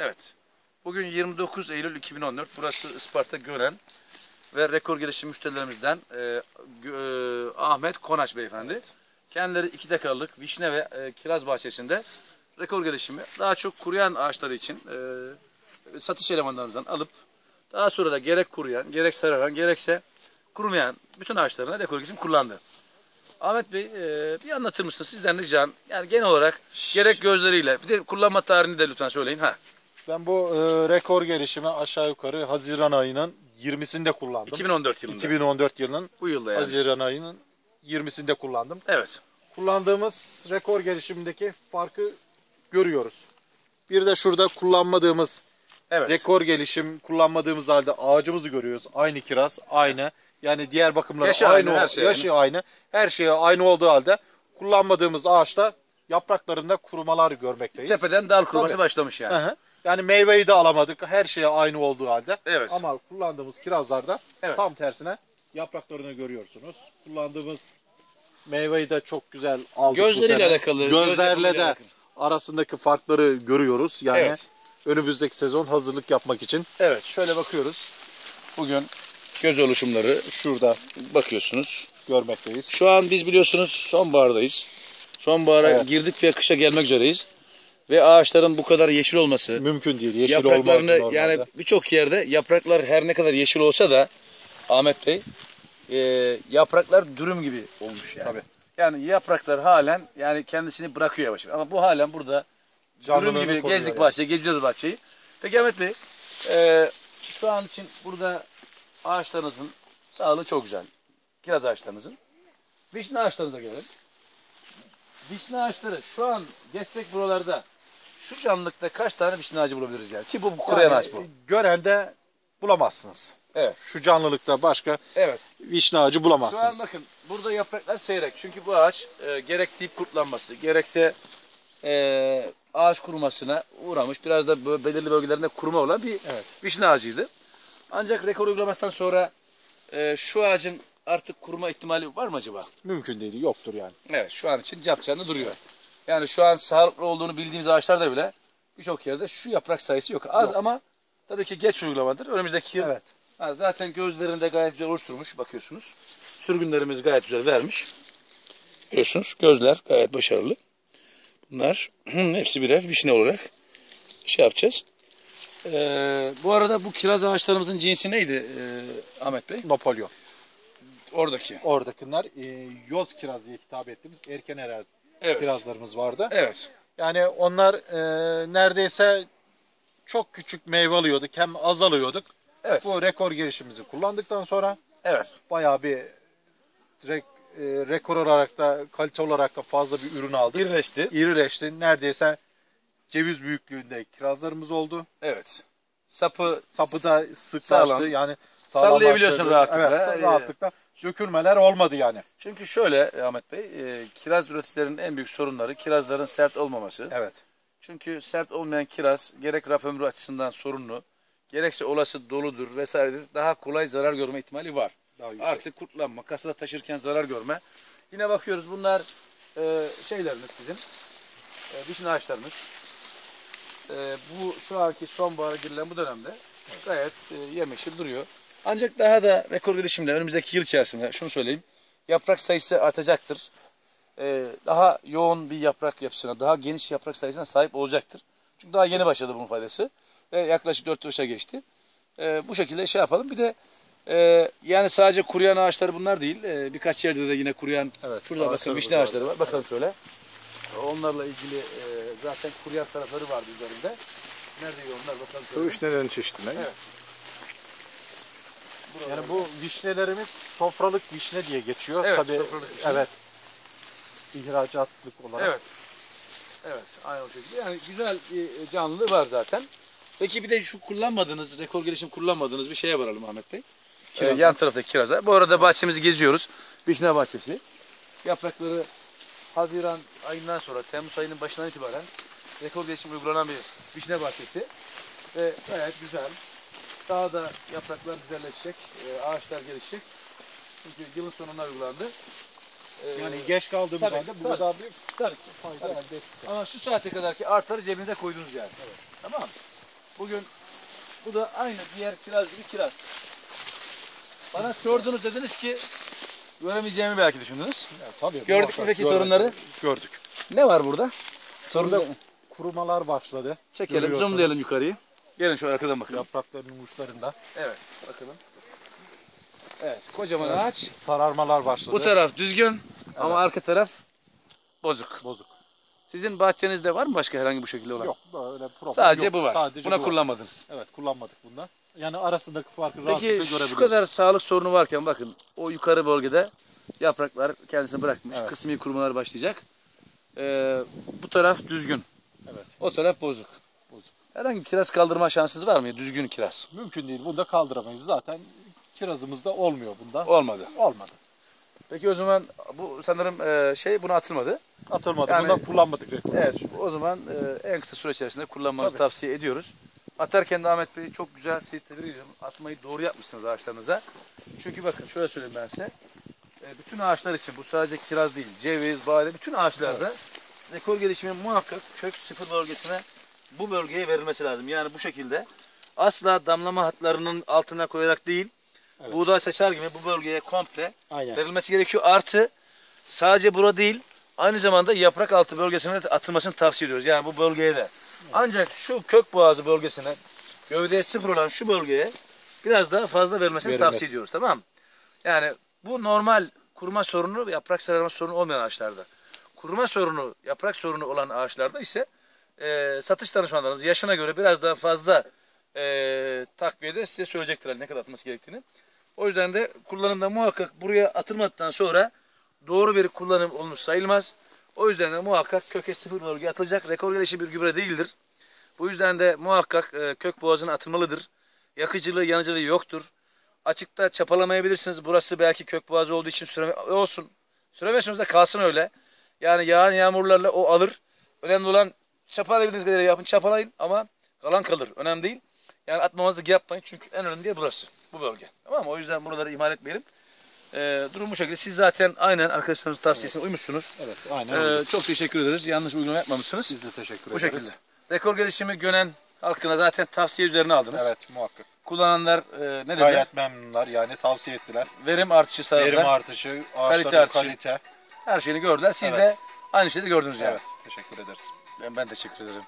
Evet. Bugün 29 Eylül 2014. Burası Isparta Gören ve rekor gelişim müşterilerimizden e, e, Ahmet Konaç beyefendi. Kendileri 2 dakikalık vişne ve e, kiraz bahçesinde rekor gelişimi daha çok kuruyan ağaçları için e, satış elemanlarımızdan alıp daha sonra da gerek kuruyan, gerek sararan, gerekse kurumayan bütün ağaçlarına rekor gelişim kullandı. Ahmet Bey e, bir anlatır mısınız sizden ricam? Yani genel olarak gerek gözleriyle bir de kullanma tarihini de lütfen söyleyin. Ha. Ben bu e, rekor gelişimi aşağı yukarı Haziran ayının 20'sinde kullandım. 2014 yılında. 2014 yılının Bu yılda yani. Haziran ayının 20'sinde kullandım. Evet. Kullandığımız rekor gelişimindeki farkı görüyoruz. Bir de şurada kullanmadığımız Evet. rekor gelişim kullanmadığımız halde ağacımızı görüyoruz. Aynı kiraz, aynı. Yani diğer bakımları Yaşı aynı, aynı, her şey yaşı aynı. Her şey aynı olduğu halde kullanmadığımız ağaçta yapraklarında kurumalar görmekteyiz. Tepeden dal kuruması Tabii. başlamış yani. Hı hı. Yani meyveyi de alamadık. Her şey aynı olduğu halde. Evet. Ama kullandığımız kirazlarda Evet. tam tersine yapraklarını görüyorsunuz. Kullandığımız meyveyi de çok güzel aldık bu Gözleriyle sene. alakalı, göz Gözlerle yapımıyla de alakalı. arasındaki farkları görüyoruz. Yani Evet. önümüzdeki sezon hazırlık yapmak için Evet. Şöyle bakıyoruz. Bugün göz oluşumları şurada bakıyorsunuz. görmekteyiz. Şu an biz biliyorsunuz sonbahardayız. Sonbahara Evet. girdik ve kışa gelmek üzereyiz. Ve ağaçların bu kadar yeşil olması, Mümkün değil. Yeşil olmaz yapraklarını normalde. yani birçok yerde yapraklar her ne kadar yeşil olsa da Ahmet Bey e, yapraklar dürüm gibi olmuş yani. Tabii. Yani yapraklar halen yani kendisini bırakıyor yavaş yavaş. Ama bu halen burada dürüm gibi gezdik yani. bahçeyi, geziyoruz bahçeyi. Peki Ahmet Bey e, şu an için burada ağaçlarınızın sağlığı çok güzel. Kiraz ağaçlarınızın. Vişne ağaçlarınıza gelelim. Vişne ağaçları şu an geçsek buralarda şu canlılıkta kaç tane vişne ağacı bulabiliriz yani? Ki bu, bu kuruyan Yani ağaç bu. Görende bulamazsınız. Evet. Şu canlılıkta başka Evet. vişne ağacı Şu an bulamazsınız. bakın burada yapraklar seyrek. Çünkü bu ağaç e, gerek dip kurtlanması gerekse e, ağaç kurumasına uğramış. Biraz da böyle belirli bölgelerinde kuruma olan bir Evet. vişne ağacıydı. Ancak rekor uygulamasından sonra e, şu ağacın artık kuruma ihtimali var mı acaba? Mümkün değil. Yoktur yani. Evet şu an için capcanlı duruyor. Yani şu an sağlıklı olduğunu bildiğimiz ağaçlarda bile birçok yerde şu yaprak sayısı yok. Az ama tabii ki geç uygulamadır. Önümüzdeki yıl Evet. ha, zaten gözlerinde gayet güzel oluşturmuş bakıyorsunuz. Sürgünlerimiz gayet güzel vermiş. Görüyorsunuz gözler gayet başarılı. Bunlar hepsi birer vişne olarak şey yapacağız. Ee, bu arada bu kiraz ağaçlarımızın cinsi neydi ee, Ahmet Bey? Napolyon. Oradaki. Oradakiler e, yoz kiraz diye hitap ettiğimiz erken herhalde Evet. kirazlarımız vardı. Evet. Yani onlar e, neredeyse çok küçük meyve alıyorduk hem az alıyorduk. Evet. Bu rekor gelişimizi kullandıktan sonra Evet. bayağı bir direkt e, rekor olarak da kalite olarak da fazla bir ürün aldık. Birleşti. İrileşti. Neredeyse ceviz büyüklüğünde kirazlarımız oldu. Evet. Sapı Sapı da sıklaştı. Sağlam. Yani Sallayabiliyorsun rahatlıkla. Evet, rahatlıkla. Dökülmeler olmadı yani. Çünkü şöyle Ahmet Bey, e, kiraz üreticilerinin en büyük sorunları kirazların sert olmaması. Evet. Çünkü sert olmayan kiraz gerek raf ömrü açısından sorunlu, gerekse olası doludur vesairedir. Daha kolay zarar görme ihtimali var. Daha yüksek. Artık kurtlanma, kasada taşırken zarar görme. Yine bakıyoruz bunlar e, şeyleriniz sizin, e, vişne ağaçlarınız. E, bu şu anki sonbahara girilen bu dönemde gayet e, yemyeşil duruyor. Ancak daha da rekor gelişimle önümüzdeki yıl içerisinde şunu söyleyeyim. Yaprak sayısı artacaktır. E, daha yoğun bir yaprak yapısına, daha geniş yaprak sayısına sahip olacaktır. Çünkü daha yeni başladı bunun faydası. Ve yaklaşık 4 yaşa geçti. E, bu şekilde şey yapalım. Bir de e, yani sadece kuruyan ağaçlar bunlar değil. E, birkaç yerde de yine kuruyan, Evet, şurada bakın vişne ağaçları var. Bakalım şöyle. Onlarla ilgili e, zaten kuruyan tarafları vardı üzerinde. Nerede onlar bakalım şöyle. Bu vişnelerin çeşidine. Evet. Yani bu vişnelerimiz sofralık vişne diye geçiyor. Evet, Tabii, sofralık vişne. Evet. İhracatlık olarak. Evet. Evet, aynı o şekilde. Yani güzel bir canlılığı var zaten. Peki bir de şu kullanmadığınız, rekor gelişim kullanmadığınız bir şeye varalım Ahmet Bey. Ee, Kiraza. yan taraftaki kiraza. Bu arada bahçemizi geziyoruz. Vişne bahçesi. Yaprakları Haziran ayından sonra, Temmuz ayının başından itibaren rekor gelişim uygulanan bir vişne bahçesi. Ve gayet güzel. Daha da yapraklar güzelleşecek, e, ağaçlar gelişecek. Çünkü yılın sonuna uygulandı. Ee, Yani geç kaldığımız Tabii, halde tabii. burada bir tabii fayda Tabii. elde ettik. Ama şu saate kadarki artları cebinize koydunuz yani. Tamam mı? Bugün bu da aynı diğer kiraz gibi kiraz. Bana sordunuz dediniz ki göremeyeceğimi belki düşündünüz. Ya, tabii. Gördük mü peki gördük. sorunları? Gördük. Ne var burada? Sorunda kurumalar başladı. çekelim, zoomlayalım yukarıyı. Gelin şu arkadan bakalım. Yapraklarının uçlarında. Evet, bakalım. Evet, kocaman ağaç. Sararmalar başladı. Bu taraf düzgün ama arka taraf bozuk. bozuk. Sizin bahçenizde var mı başka herhangi bu şekilde olan? Yok böyle problem Sadece yok. bu var. Sadece Buna bu var. kullanmadınız. Evet kullanmadık bunda. Yani arasındaki farkı rahatlıkla Peki görebiliyoruz. şu kadar sağlık sorunu varken bakın o yukarı bölgede yapraklar kendisini bırakmış. Evet. Kısmi kurumalar başlayacak. Ee, bu taraf düzgün. Evet. O taraf bozuk. Bozuk. Herhangi bir kiraz kaldırma şansınız var mı? Düzgün kiraz. Mümkün değil. Bunda kaldıramayız. Zaten kirazımızda olmuyor bunda. Olmadı. Olmadı. Peki o zaman bu sanırım e, şey buna atılmadı. Atılmadı. Yani- Bundan kullanmadık. Evet. O zaman e, en kısa süre içerisinde kullanmanızı Tabii. tavsiye ediyoruz. Atarken de Ahmet Bey çok güzel sizi tebrik ediyorum. Atmayı doğru yapmışsınız ağaçlarınıza. Çünkü bakın şöyle söyleyeyim ben size. E, bütün ağaçlar için bu sadece kiraz değil, ceviz, badem bütün ağaçlarda rekor gelişimi muhakkak kök sıfır bölgesine bu bölgeye verilmesi lazım. Yani bu şekilde asla damlama hatlarının altına koyarak değil, Evet. buğday saçar gibi bu bölgeye komple Aynen. verilmesi gerekiyor. Artı sadece bura değil aynı zamanda yaprak altı bölgesine de atılmasını tavsiye ediyoruz. Yani bu bölgeye de. Ancak şu kök boğazı bölgesine gövdeye sıfır olan şu bölgeye biraz daha fazla verilmesini Verilmesi. tavsiye ediyoruz. Tamam? Yani bu normal kuruma sorunu yaprak sararma sorunu olmayan ağaçlarda. Kuruma sorunu, yaprak sorunu olan ağaçlarda ise e, satış danışmanlarımız yaşına göre biraz daha fazla e, takviyede size söyleyecektir ne kadar atılması gerektiğini. O yüzden de kullanımda muhakkak buraya atılmadıktan sonra doğru bir kullanım olmuş sayılmaz. O yüzden de muhakkak köke sıfır bölge atılacak. Rekor gelişi bir gübre değildir. Bu yüzden de muhakkak e, kök boğazına atılmalıdır. Yakıcılığı, yanıcılığı yoktur. Açıkta çapalamayabilirsiniz. Burası belki kök boğazı olduğu için süreme olsun. Süremezseniz de kalsın öyle. Yani yağan yağmurlarla o alır. Önemli olan çapalayabildiğiniz kadar yapın. Çapalayın ama kalan kalır. Önemli değil. Yani atmamazlık yapmayın. Çünkü en önemli yer burası. Bu bölge. Tamam mı? O yüzden buraları ihmal etmeyelim. Ee, durum bu şekilde. Siz zaten aynen arkadaşlarınızın tavsiyesine uymuşsunuz. Evet. Aynen. Ee, öyle. çok teşekkür ederiz. Yanlış uygulama yapmamışsınız. Biz de teşekkür bu ederiz. şekilde. Rekor gelişimi Gönen halkına zaten tavsiye üzerine aldınız. Evet muhakkak. Kullananlar e, ne dediler? Gayet memnunlar yani tavsiye ettiler. Verim artışı sağladılar. Verim artışı, ağaçların Kalite artışı. kalite. Her şeyini gördüler. Siz Evet. de aynı şeyi gördünüz yani. Evet teşekkür ederiz. Ben, ben teşekkür ederim.